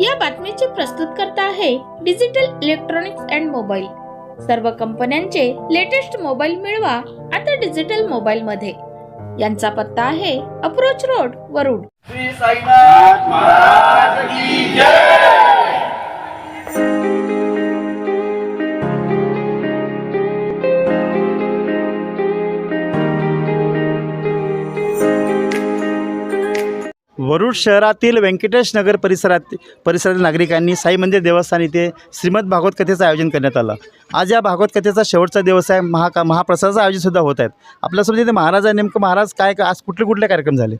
या बातमीचे प्रस्तुत करता आहे डिजिटल इलेक्ट्रॉनिक्स अँड मोबाईल. सर्व कंपन्यांचे लेटेस्ट मोबाईल मिळवा आता डिजिटल मोबाईल मध्ये यांचा पत्ता आहे अप्रोच रोड वरुड. श्री साईनाथ महाराज की जय! वरुड शहरातील व्यंकटेश नगर परिसरात परिसरातील नागरिकांनी साई मंदिर देवस्थान इथे श्रीमद भागवत कथेचं आयोजन करण्यात आलं. आज या भागवत कथेचा शेवटचा दिवस आहे. महाका महाप्रसादाचं आयोजनसुद्धा होत आहेत. आपल्यासोबत इथे महाराज आहे नेमकं महाराज काय आज कुठले कुठले कार्यक्रम झाले?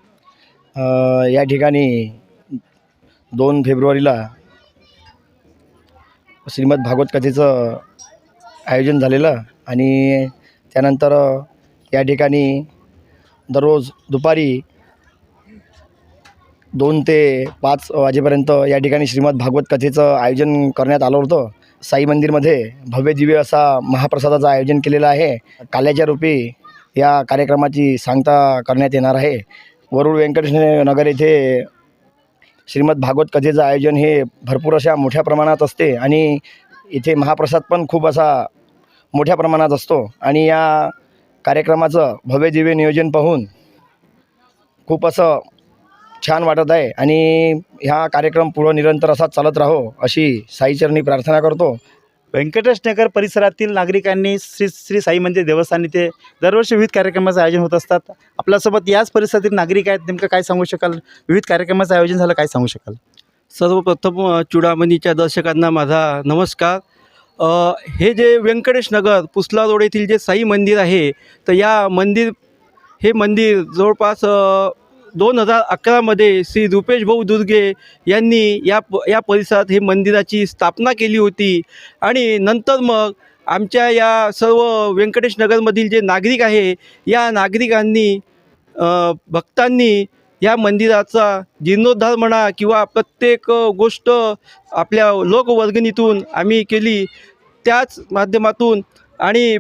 या ठिकाणी दोन फेब्रुवारीला श्रीमद भागवत कथेचं आयोजन झालेलं आणि त्यानंतर या ठिकाणी दररोज दुपारी दोन ते पाच वाजेपर्यंत या ठिकाणी श्रीमद भागवत कथेचं आयोजन करण्यात आलं होतं. साई मंदिरमध्ये भव्य दिव्य असा महाप्रसादाचं आयोजन केलेलं आहे. काल्याच्या रूपी या कार्यक्रमाची सांगता करण्यात येणार आहे. वरुड व्यंकटेश नगर येथे श्रीमद भागवत कथेचं आयोजन हे भरपूर अशा मोठ्या प्रमाणात असते आणि इथे महाप्रसाद पण खूप असा मोठ्या प्रमाणात असतो. आणि या कार्यक्रमाचं भव्य दिव्य नियोजन पाहून खूप असं छान वाटत आहे आणि ह्या कार्यक्रम पुढं निरंतर असाच चालत राहो अशी साईचरणी प्रार्थना करतो. व्यंकटेश नगर परिसरातील नागरिकांनी श्री श्री साई मंदिर देवस्थान इथे दरवर्षी विविध कार्यक्रमाचं आयोजन होत असतात. आपल्यासोबत याच परिसरातील नागरिक आहेत. नेमकं काय सांगू शकाल? विविध कार्यक्रमाचं आयोजन झालं काय सांगू शकाल? सर्वप्रथम चुडामणीच्या दर्शकांना माझा नमस्कार. हे जे व्यंकटेश नगर पुसला रोड येथील जे साई मंदिर आहे तर या मंदिर हे मंदिर जवळपास दोन हजार अकरामध्ये श्री रुपेश भाऊ दुर्गे यांनी या प या परिसरात हे मंदिराची स्थापना केली होती. आणि नंतर मग आमच्या या सर्व व्यंकटेश नगरमधील जे नागरिक आहे या नागरिकांनी भक्तांनी या मंदिराचा जीर्णोद्धार म्हणा किंवा प्रत्येक गोष्ट आपल्या लोकवर्गणीतून आम्ही केली. त्याच माध्यमातून आणि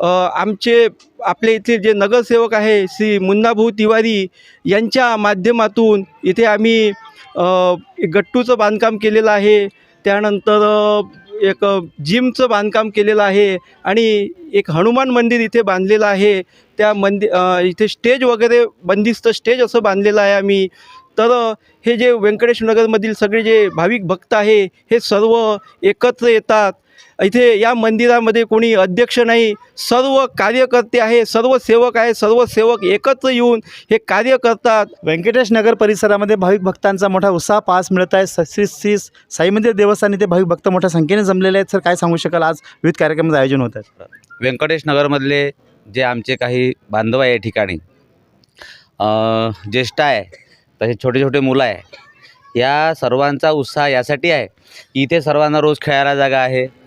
आमचे आपले इथे जे नगरसेवक आहे श्री मुन्नाभाऊ तिवारी यांच्या माध्यमातून इथे आम्ही एक गट्टूचं बांधकाम केलेलं आहे. त्यानंतर एक जिमचं बांधकाम केलेलं आहे आणि एक हनुमान मंदिर इथे बांधलेलं आहे. त्या मंदि इथे स्टेज वगैरे बंदिस्त स्टेज असं बांधलेलं आहे आम्ही. तर हे जे व्यंकटेश नगरमधील सगळे जे भाविक भक्त आहे हे सर्व एकत्र येतात. इथे या मंदिरामध्ये कोणी अध्यक्ष नाही सर्व कार्यकर्ते आहे सर्व सेवक आहे सर्व सेवक एकत्र येऊन हे कार्य करतात. व्यंकटेश नगर परिसरामध्ये भाविक भक्तांचा मोठा उत्साह पास मिळत आहे. स- श्री श्री साई मंदिर देवस्थान इथे भाविक भक्त मोठ्या संख्येने जमलेले आहेत. सर काय सांगू शकाल? आज विविध कार्यक्रमाचं आयोजन होत आहे. व्यंकटेश नगरमधले जे आमचे काही बांधव आहे या ठिकाणी अ, ज्येष्ठ आहे तसे छोटे छोटे मुलं आहे या सर्वांचा उत्साह यासाठी आहे. की इथे सर्वांना रोज खेळायला जागा आहे.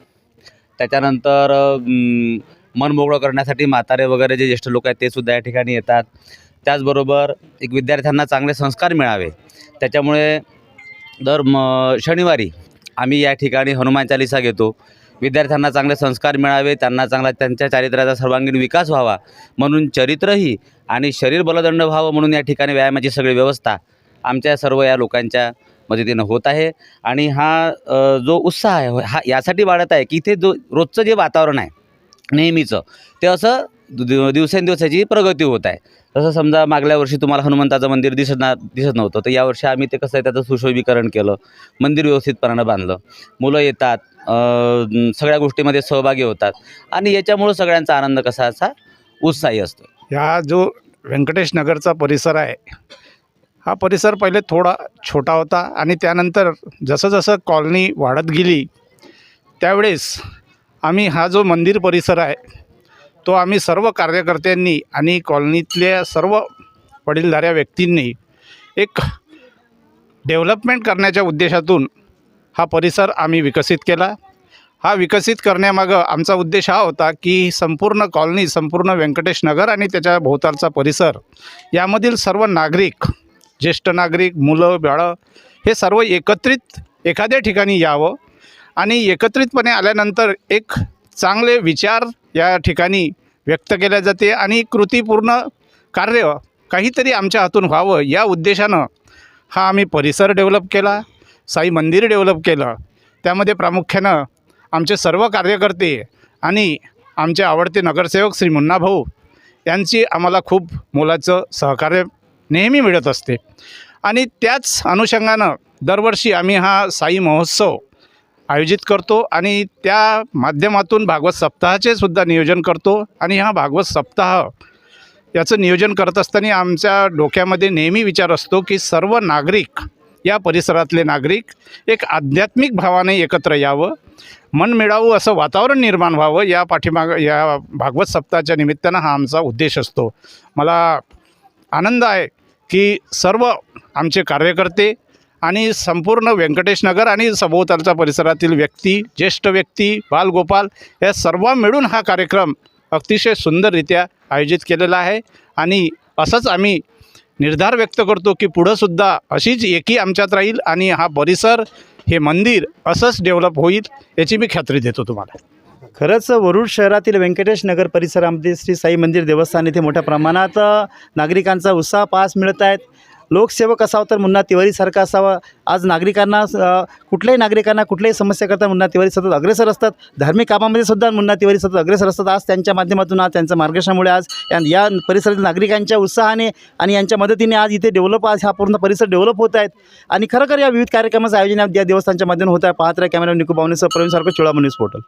त्याच्यानंतर मन मोकळं करण्यासाठी म्हातारे वगैरे जे ज्येष्ठ लोक आहेत ते सुद्धा या ठिकाणी येतात. त्याचबरोबर एक विद्यार्थ्यांना चांगले संस्कार मिळावे. त्याच्यामुळे दर म शनिवारी आम्ही या ठिकाणी हनुमान चालिसा घेतो. विद्यार्थ्यांना चांगले संस्कार मिळावे त्यांना चांगला त्यांच्या चारित्र्याचा सर्वांगीण विकास व्हावा म्हणून चरित्रही आणि शरीर बलदंड व्हावं म्हणून या ठिकाणी व्यायामाची सगळी व्यवस्था आमच्या सर्व या लोकांच्या मदतीनं होत आहे. आणि हा जो उत्साह आहे हा यासाठी वाढत आहे की इथे जो रोजचं जे वातावरण आहे नेहमीचं ते असं दि- दिवसेंदिवस याची प्रगती होत आहे. तसं समजा मागल्या वर्षी तुम्हाला हनुमंताचं मंदिर दिसत ना दिसत नव्हतं तर यावर्षी आम्ही ते कसं आहे त्याचं सुशोभीकरण केलं मंदिर व्यवस्थितपणानं बांधलं. मुलं येतात सगळ्या गोष्टीमध्ये सहभागी होतात. आणि याच्यामुळं सगळ्यांचा आनंद कसा असा उत्साही असतो. ह्या जो व्यंकटेश नगरचा परिसर आहे हा परिसर पहिले थोडा छोटा होता आणि त्यानंतर जसं जसं कॉलनी वाढत गेली त्यावेळेस आम्ही हा जो मंदिर परिसर आहे तो आम्ही सर्व कार्यकर्त्यांनी आणि कॉलनीतल्या सर्व वडीलधाऱ्या व्यक्तींनी एक डेव्हलपमेंट करण्याच्या उद्देशातून हा परिसर आम्ही विकसित केला. हा विकसित करण्यामागं आमचा उद्देश हा होता की संपूर्ण कॉलनी संपूर्ण व्यंकटेश नगर आणि त्याच्या भोवतालचा परिसर यामधील सर्व नागरिक ज्येष्ठ नागरिक मुलं बाळं हे सर्व एकत्रित एखाद्या ठिकाणी यावं आणि एकत्रितपणे आल्यानंतर एक चांगले विचार या ठिकाणी व्यक्त केल्या जाते आणि कृतीपूर्ण कार्य काहीतरी आमच्या हातून व्हावं या उद्देशानं हा आम्ही परिसर डेव्हलप केला साई मंदिर डेव्हलप केलं. त्यामध्ये प्रामुख्यानं आमचे सर्व कार्यकर्ते आणि आमचे आवडते नगरसेवक श्री मुन्ना भाऊ यांची आम्हाला खूप मोलाचं सहकार्य नेहमी मिळत असते. आणि त्याच अनुषंगानं दरवर्षी आम्ही हा साई महोत्सव आयोजित करतो आणि त्या माध्यमातून भागवत सप्ताहाचे सुद्धा नियोजन करतो आणि हा भागवत सप्ताह याचं नियोजन करत असताना आमच्या डोक्यामध्ये नेहमी विचार असतो की सर्व नागरिक या परिसरातले नागरिक एक आध्यात्मिक भावाने एकत्र यावं मन मिळावं असं वातावरण निर्माण व्हावं या पाठीमाग या भागवत सप्ताहाच्या निमित्तानं हा आमचा उद्देश असतो. मला आनंद आहे की सर्व आमचे कार्यकर्ते आणि संपूर्ण व्यंकटेशनगर आणि सभोवतालच्या परिसरातील व्यक्ती ज्येष्ठ व्यक्ती बालगोपाल या सर्व मिळून हा कार्यक्रम अतिशय सुंदररित्या आयोजित केलेला आहे. आणि असंच आम्ही निर्धार व्यक्त करतो की पुढंसुद्धा अशीच एकी आमच्यात राहील आणि हा परिसर हे मंदिर असंच डेव्हलप होईल याची मी खात्री देतो तुम्हाला. खरंच वरुड शहरातील व्यंकटेश नगर परिसरामध्ये श्री साई मंदिर देवस्थान येथे मोठ्या प्रमाणात नागरिकांचा उत्साह पास मिळत आहेत. लोकसेवक असावं तर मुन्ना तिवारीसारखा असावा. आज नागरिकांना कुठल्याही नागरिकांना कुठल्याही समस्याकरता मुन्ना तिवारी सतत अग्रेसर असतात. धार्मिक कामामध्ये सुद्धा मुन्ना तिवारी सतत अग्रेसर असतात. आज त्यांच्या माध्यमातून आज त्यांच्या मार्गदर्शनामुळे आज या परिसरातील नागरिकांच्या उत्साहाने आणि यांच्या मदतीने आज इथे डेव्हलप आज हा पूर्ण परिसर डेव्हलप होत आहेत. आणि खरोखर या विविध कार्यक्रमाचं आयोजन या देवस्थानच्या माध्यमातून होत आहे. पाहत कॅमेरा निकू बावनेसह प्रवीण सारखं चोळामणी पोर्टल.